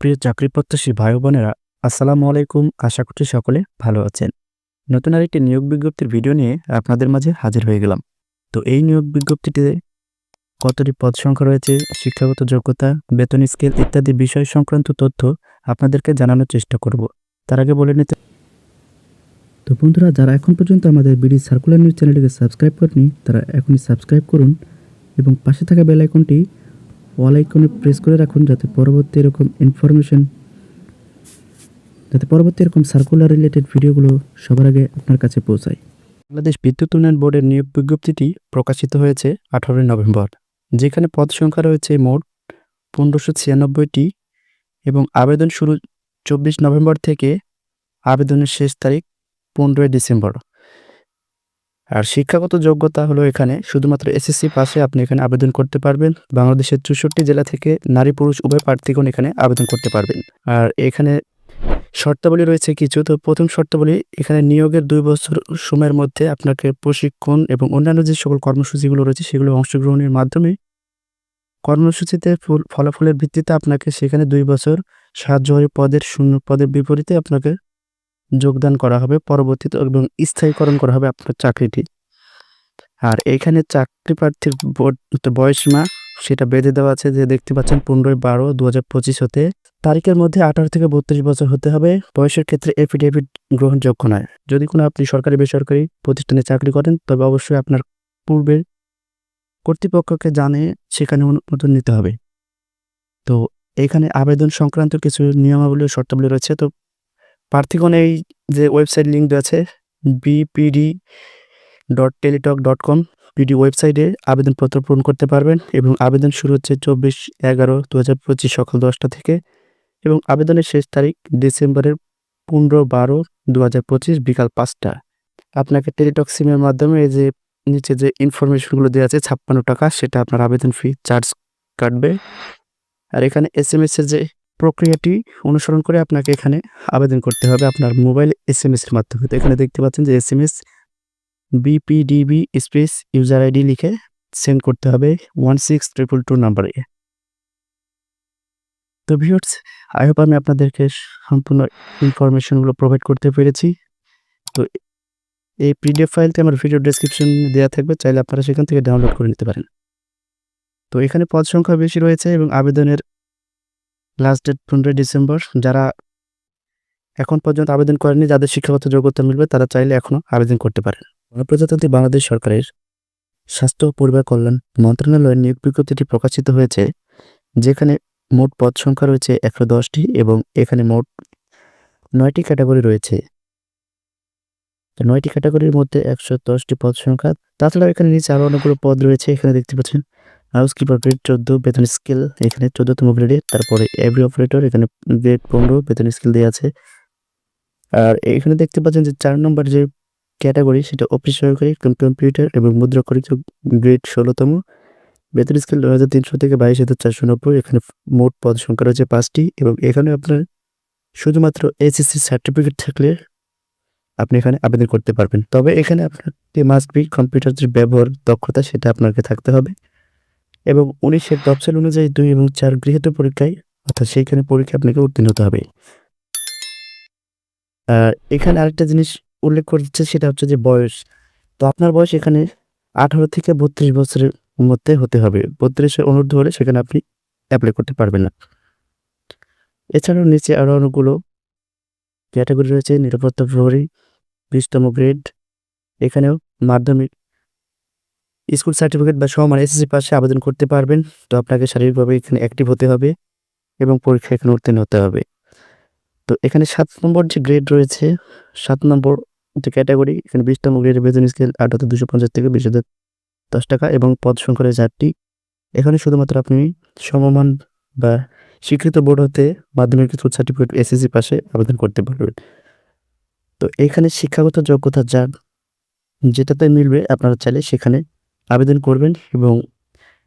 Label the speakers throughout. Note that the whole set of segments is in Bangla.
Speaker 1: প্রিয় চাকরি প্রত্যাশী ভাই বোনেরা আসসালামু আলাইকুম। আশা করছি সকলে ভালো আছেন। নতুন আরেকটি নিয়োগ বিজ্ঞপ্তির ভিডিও নিয়ে আপনাদের মাঝে হাজির হয়ে গেলাম। তো এই নিয়োগ বিজ্ঞপ্তিতে কতটি পদ সংখ্যা রয়েছে, শিক্ষাগত যোগ্যতা, বেতন স্কেল ইত্যাদি বিষয় সংক্রান্ত তথ্য আপনাদেরকে জানানোর চেষ্টা করব। তার আগে বলে নিতে তো বন্ধুরা, যারা এখন পর্যন্ত আমাদের বিডি সার্কুলার নিউজ চ্যানেলটিকে সাবস্ক্রাইব করেনি তারা এখনই সাবস্ক্রাইব করুন এবং পাশে থাকা বেল আইকনটি অল আইকনে প্রেস করে রাখুন যাতে পরবর্তী এরকম ইনফরমেশন যাতে পরবর্তী এরকম সার্কুলার রিলেটেড ভিডিওগুলো সবার আগে আপনার কাছে পৌঁছায়। বাংলাদেশ বিদ্যুৎ উন্নয়ন বোর্ডের নিয়োগ বিজ্ঞপ্তিটি প্রকাশিত হয়েছে আঠারোই নভেম্বর, যেখানে পদ সংখ্যা রয়েছে মোট পনেরোশো ছিয়ানব্বইটি এবং আবেদন শুরু চব্বিশ নভেম্বর থেকে আবেদনের শেষ তারিখ পনেরোই ডিসেম্বর। আর শিক্ষাগত যোগ্যতা হলো এখানে শুধুমাত্র এসএসসি পাশে আপনি এখানে আবেদন করতে পারবেন। বাংলাদেশের চৌষট্টি জেলা থেকে নারী পুরুষ উভয় প্রার্থীগণ এখানে আবেদন করতে পারবেন। আর এখানে শর্তাবলী রয়েছে কিছু। তো প্রথম শর্তাবলী, এখানে নিয়োগের দুই বছর সময়ের মধ্যে আপনাকে প্রশিক্ষণ এবং অন্যান্য যে সকল কর্মসূচিগুলো রয়েছে সেগুলো অংশগ্রহণের মাধ্যমে কর্মসূচিতে ফুল, ফলাফলের ভিত্তিতে আপনাকে সেখানে দুই বছর সাহায্যকারী পদের শূন্য পদের বিপরীতে আপনাকে যোগদান করা হবে, পরবর্তীতে এবং স্থায়ীকরণ করা হবে আপনার চাকরিটি। আর এখানে চাকরি প্রার্থীর বয়সীমা সেটা বেঁধে দেওয়া আছে যে দেখতে পাচ্ছেন পনেরোই বারো দু হাজার পঁচিশ হতে। তারিখের মধ্যে আঠারো থেকে বত্রিশ বছর হতে হবে, বয়সের ক্ষেত্রে এফিডেভিট গ্রহণযোগ্য নয়। যদি কোনো আপনি সরকারি, বেসরকারি প্রতিষ্ঠানে চাকরি করেন, তবে অবশ্যই আপনার পূর্বের কর্তৃপক্ষকে জানিয়ে সেখানে অনুমোদন নিতে হবে। তো এখানে আবেদন সংক্রান্ত কিছু নিয়মাবলী শর্তাবলী রয়েছে, তো প্রার্থীগণ এই যে ওয়েবসাইট লিঙ্ক আছে BPD dot Teletalk dot com PD ওয়েবসাইটে আবেদনপত্র পূরণ করতে পারবেন এবং আবেদন শুরু হচ্ছে চব্বিশ এগারো দু হাজার পঁচিশ সকাল দশটা থেকে এবং আবেদনের শেষ তারিখ ডিসেম্বরের পনেরো বারো দু হাজার পঁচিশ বিকাল পাঁচটা। আপনাকে টেলিটক সিমের মাধ্যমে এই যে নিচে যে ইনফরমেশনগুলো দেওয়া আছে, ছাপ্পান্ন টাকা, সেটা আপনার আবেদন ফি চার্জ কাটবে। আর এখানে এস এম এর যে প্রক্রিয়াটি অনুসরণ করে আপনাকে এখানে আবেদন করতে হবে আপনার মোবাইল এস এম এর মাধ্যমে। তো এখানে দেখতে পাচ্ছেন যে S M S BPDB space user ID লিখে সেন্ড করতে হবে ওয়ান সিক্স ট্রিপল টু নাম্বারে তো ভিউয়ার্স আই হোপ আমি আপনাদেরকে সম্পূর্ণ ইনফরমেশনগুলো প্রোভাইড করতে পেরেছি। তো এই পিডিএফ ফাইলটি আমার ভিডিও ডেসক্রিপশন দেওয়া থাকবে, চাইলে আপনারা সেখান থেকে ডাউনলোড করে নিতে পারেন। তো এখানে পদ সংখ্যা বেশি রয়েছে এবং আবেদনের লাস্ট ডেট পনেরোই ডিসেম্বর, যারা এখন পর্যন্ত আবেদন করেনি যাদের শিক্ষাগত যোগ্যতা মিলবে, তারা চাইলে এখনও আবেদন করতে পারেন। গণপ্রজাতন্ত্রী বাংলাদেশ সরকারের স্বাস্থ্য ও পরিবার কল্যাণ মন্ত্রণালয়ের নিয়োগ বিজ্ঞপ্তিটি প্রকাশিত হয়েছে, যেখানে মোট পদ সংখ্যা রয়েছে একশো দশটি এবং এখানে মোট নয়টি ক্যাটাগরি রয়েছে। নয়টি ক্যাটাগরির মধ্যে একশো দশটি পদ সংখ্যা, তাছাড়াও এখানে নিচে আরও অনেকগুলো পদ রয়েছে, এখানে দেখতে পাচ্ছেন হাউস কিপার গ্রেড চোদ্দ বেতন স্কেল এখানে চোদ্দতম গ্রেডে তারপরে এভরি অপারেটর এখানে গ্রেড পনেরো বেতন স্কেল দেওয়া আছে। আর এখানে দেখতে পাচ্ছেন যে চার নম্বর যে ক্যাটাগরি সেটা অফিস সহকারী কম- কম্পিউটার এবং মুদ্রাকরিত গ্রেড ষোলোতম বেতন স্কেল দু হাজার তিনশো থেকে বাইশ হাজার চারশো নব্বই, এখানে মোট পদ সংখ্যা রয়েছে পাঁচটি এবং এখানে আপনার শুধুমাত্র এসএসসি সার্টিফিকেট থাকলে আপনি এখানে আবেদন করতে পারবেন। তবে এখানে আপনার মাস্ট বি কম্পিউটার যে ব্যবহার দক্ষতা সেটা আপনাকে থাকতে হবে। এবং উনিশের তফসিল অনুযায়ী দুই এবং চার গৃহীত পরীক্ষায়, অর্থাৎ সেইখানে পরীক্ষা আপনাকে উত্তীর্ণ হতে হবে। এখানে আরেকটা জিনিস উল্লেখ করছে সেটা হচ্ছে যে বয়স। তো আপনার বয়স এখানে আঠারো থেকে বত্রিশ বছরের মধ্যে হতে হবে। বত্রিশের অনুর্ধ হলে সেখানে আপনি অ্যাপ্লাই করতে পারবেন না। এছাড়াও নিচে আরও অনেকগুলো ক্যাটাগরি রয়েছে, নিরাপত্তা প্রহরী, বিশতম গ্রেড এখানেও মাধ্যমিক স্কুল সার্টিফিকেট বা সমান এসএসসি পাশে আবেদন করতে পারবেন। তো আপনাকে শারীরিকভাবে এখানে অ্যাক্টিভ হতে হবে এবং পরীক্ষা এখানে উত্তীর্ণ হতে হবে। তো এখানে সাত নম্বর যে গ্রেড রয়েছে, সাত নম্বর যে ক্যাটাগরি এখানে বিশতম গ্রেডের বেতন স্কেল আট হাজার দুশো পঞ্চাশ থেকে বিশ হাজার দশ টাকা এবং পদ সংখ্যা রয়েছে আটটি। এখানে শুধুমাত্র আপনি সমমান বা স্বীকৃত বোর্ড হতে মাধ্যমিক স্কুল সার্টিফিকেট এসএসসি পাশে আবেদন করতে পারবেন। তো এখানে শিক্ষাগত যোগ্যতা যার, যেটাতে মিলবে আপনারা চাইলে সেখানে আবেদন করবেন এবং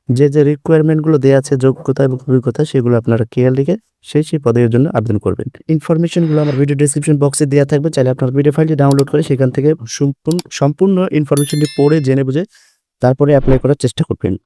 Speaker 1: যে যে রিকোয়ারমেন্টগুলো দেওয়া আছে, যোগ্যতা এবং অভিজ্ঞতা সেগুলো আপনারা কেয়ার রেখে সেই সেই পদের জন্য আবেদন করবেন। ইনফরমেশনগুলো আমার ভিডিও ডিসক্রিপশন বক্সে দেওয়া থাকবে। চাইলে আপনার ভিডিও ফাইলটি ডাউনলোড করে সেখান থেকে সম্পূর্ণ সম্পূর্ণ ইনফরমেশনটি পড়ে, জেনে বুঝে তারপরে অ্যাপ্লাই করার চেষ্টা করবেন।